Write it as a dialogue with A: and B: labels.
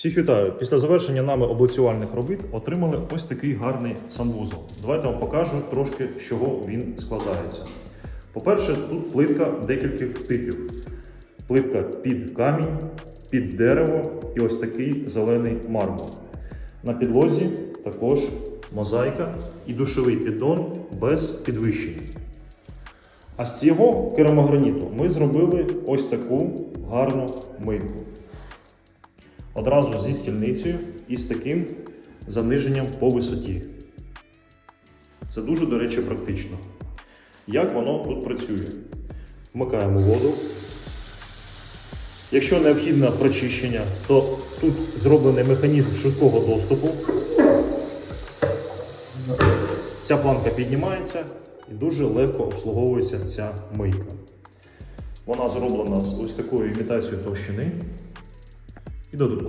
A: Всіх вітаю! Після завершення нами облицювальних робіт отримали ось такий гарний санвузол. Давайте вам покажу трошки, з чого він складається. По-перше, тут плитка декількох типів: плитка під камінь, під дерево і ось такий зелений мармур. На підлозі також мозаїка і душовий піддон без підвищення. А з цього керамограніту ми зробили ось таку гарну мийку. Одразу зі стільницею і з таким заниженням по висоті. Це дуже, до речі, практично. Як воно тут працює? Вмикаємо воду. Якщо необхідне прочищення, то тут зроблений механізм швидкого доступу. Ця планка піднімається і дуже легко обслуговується ця мийка. Вона зроблена з ось такою імітацією товщини і додатково.